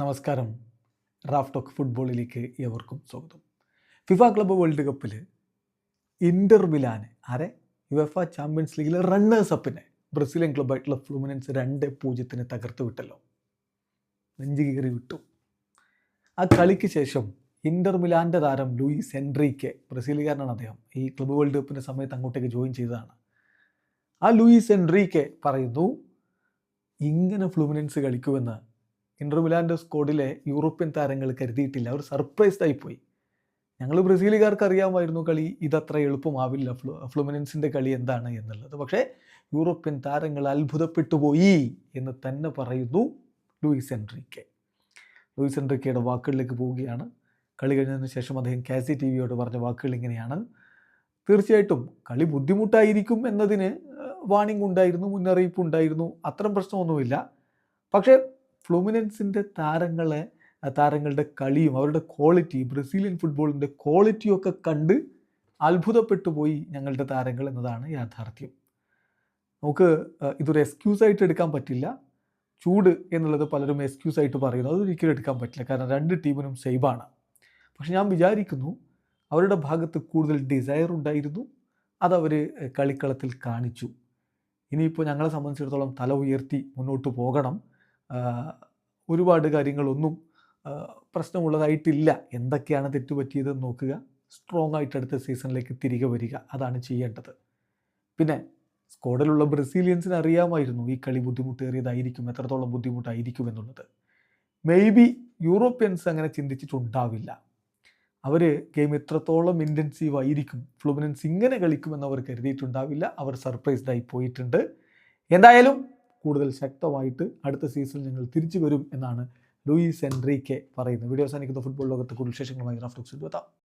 നമസ്കാരം. Raf talk ഫുട്ബോളിലേക്ക് ഏവർക്കും സ്വാഗതം. ഫിഫ ക്ലബ്ബ് വേൾഡ് കപ്പിൽ ഇന്റർ മിലാൻ ആരെ? യുഎഫ ചാമ്പ്യൻസ് ലീഗിലെ റണ്ണേഴ്സ് അപ്പിനെ ബ്രസീലിയൻ ക്ലബ്ബായിട്ടുള്ള ഫ്ലൂമിനൻസ് രണ്ട് പൂജ്യത്തിന് തകർത്ത് വിട്ടല്ലോ. നെഞ്ചു കീറി വിട്ടു. ആ കളിക്ക് ശേഷം ഇന്റർ മിലാന്റെ താരം ലൂയിസ് എൻട്രിക്ക് ബ്രസീലുകാരനാണ് അദ്ദേഹം ഈ ക്ലബ്ബ് വേൾഡ് കപ്പിന്റെ സമയത്ത് അങ്ങോട്ടേക്ക് ജോയിൻ ചെയ്തതാണ്. ആ ലൂയിസ് എൻട്രിക്ക് പറയുന്നു ഇങ്ങനെ ഫ്ലൂമിനൻസ് കളിക്കുമെന്ന് ഇന്റർ മിലാന്റെ സ്ക്വാഡിലെ യൂറോപ്യൻ താരങ്ങൾ കരുതിയിട്ടില്ല. അവർ സർപ്രൈസ്ഡ് ആയിപ്പോയി ഞങ്ങൾ ബ്രസീലുകാർക്ക് അറിയാമായിരുന്നു കളി. ഇതത്ര എളുപ്പമാവില്ല. ഫ്ലു ഫ്ലുമിനൻസിന്റെ കളി എന്താണ് എന്നുള്ളത്. പക്ഷേ യൂറോപ്യൻ താരങ്ങൾ അത്ഭുതപ്പെട്ടു പോയി എന്ന് തന്നെ പറയുന്നു ലൂയിസ് എൻട്രിക്കെ. ലൂയിസ് എൻട്രിക്കയുടെ വാക്കുകളിലേക്ക് പോവുകയാണ്. കളി കഴിഞ്ഞതിന് ശേഷം അദ്ദേഹം കാസി ടി വിയോട് പറഞ്ഞ വാക്കുകൾ ഇങ്ങനെയാണ്. തീർച്ചയായിട്ടും കളി ബുദ്ധിമുട്ടായിരിക്കും എന്നതിന് വാണിംഗ് ഉണ്ടായിരുന്നു മുന്നറിയിപ്പ് ഉണ്ടായിരുന്നു. അത്തരം പ്രശ്നമൊന്നുമില്ല. പക്ഷേ ഫ്ലൂമിനൻസിന്റെ താരങ്ങളെ താരങ്ങളുടെ കളിയും അവരുടെ ക്വാളിറ്റി ബ്രസീലിയൻ ഫുട്ബോളിന്റെ ക്വാളിറ്റിയൊക്കെ കണ്ട് അത്ഭുതപ്പെട്ടു പോയി ഞങ്ങളുടെ താരങ്ങൾ എന്നതാണ് യാഥാർത്ഥ്യം. നമുക്ക് ഇതൊരു എക്സ്ക്യൂസ് ആയിട്ട് എടുക്കാൻ പറ്റില്ല. ചൂട് എന്നുള്ളത് പലരും എക്സ്ക്യൂസ് ആയിട്ട് പറയുന്നു. അതൊരിക്കലും എടുക്കാൻ പറ്റില്ല. കാരണം രണ്ട് ടീമിനും സെയിമാണ് പക്ഷെ ഞാൻ വിചാരിക്കുന്നു അവരുടെ ഭാഗത്ത് കൂടുതൽ ഡിസയർ ഉണ്ടായിരുന്നു. അതവർ കളിക്കളത്തിൽ കാണിച്ചു. ഇനിയിപ്പോൾ ഞങ്ങളെ സംബന്ധിച്ചിടത്തോളം തല ഉയർത്തി മുന്നോട്ട് പോകണം. ഒരുപാട് കാര്യങ്ങളൊന്നും പ്രശ്നമുള്ളതായിട്ടില്ല. എന്തൊക്കെയാണ് തെറ്റുപറ്റിയതെന്ന് നോക്കുക. സ്ട്രോങ് ആയിട്ട് അടുത്ത സീസണിലേക്ക് തിരികെ വരിക. അതാണ് ചെയ്യേണ്ടത്. പിന്നെ സ്ക്വാഡിലുള്ള ബ്രസീലിയൻസിന് അറിയാമായിരുന്നു ഈ കളി ബുദ്ധിമുട്ടേറിയതായിരിക്കും എത്രത്തോളം ബുദ്ധിമുട്ടായിരിക്കും എന്നുള്ളത് മേ ബി യൂറോപ്യൻസ് അങ്ങനെ ചിന്തിച്ചിട്ടുണ്ടാവില്ല. അവർ ഗെയിം എത്രത്തോളം ഇന്റൻസീവ് ആയിരിക്കും ഫ്ലുമിനൻസ് ഇങ്ങനെ കളിക്കുമെന്ന് അവർ കരുതിയിട്ടുണ്ടാവില്ല. അവർ സർപ്രൈസ്ഡായി പോയിട്ടുണ്ട്. എന്തായാലും കൂടുതൽ ശക്തമായിട്ട് അടുത്ത സീസണിൽ ഞങ്ങൾ തിരിച്ചു വരും എന്നാണ് ലൂയിസ് എൻട്രീക്കെ പറയുന്നത്. വീഡിയോ അവസാനിക്കുന്ന. ഫുട്ബോൾ ലോകത്ത് കൂടുതൽ വിശേഷങ്ങളുമായി റഫ്ലക്സ് എത്താം.